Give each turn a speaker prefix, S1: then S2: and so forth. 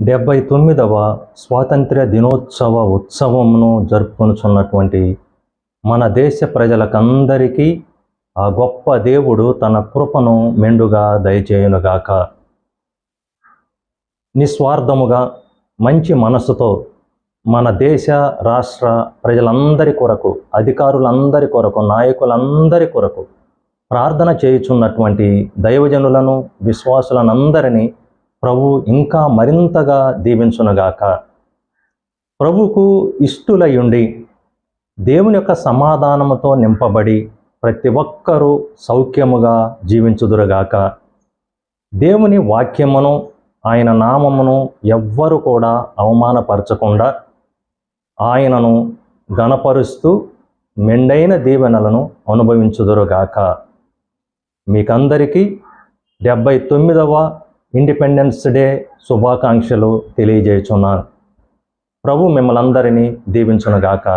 S1: డెబ్బై తొమ్మిదవ స్వాతంత్ర్య దినోత్సవ ఉత్సవంను జరుపుకొనుచున్నటువంటి మన దేశ ప్రజలకందరికీ ఆ గొప్ప దేవుడు తన కృపను మెండుగా దయచేయునుగాక. నిస్వార్థముగా మంచి మనసుతో మన దేశ రాష్ట్ర ప్రజలందరి కొరకు అధికారులందరి కొరకు నాయకులందరి కొరకు ప్రార్థన చేయుచున్నటువంటి దైవజనులను విశ్వాసులనందరినీ ప్రభు ఇంకా మరింతగా దీవించునుగాక. ప్రభుకు ఇష్టులయుండి దేవుని యొక్క సమాధానముతో నింపబడి ప్రతి ఒక్కరూ సౌఖ్యముగా జీవించుదురుగాక. దేవుని వాక్యమును ఆయన నామమును ఎవ్వరు కూడా అవమానపరచకుండా ఆయనను గణపరుస్తూ మెండైన దీవెనలను అనుభవించుదురుగాక. మీకందరికీ డెబ్బై తొమ్మిదవ ఇండిపెండెన్స్ డే శుభాకాంక్షలు తెలియజేయుచున్నాను. ప్రభు మిమ్మల్ని అందరినీ దీవించునుగాక.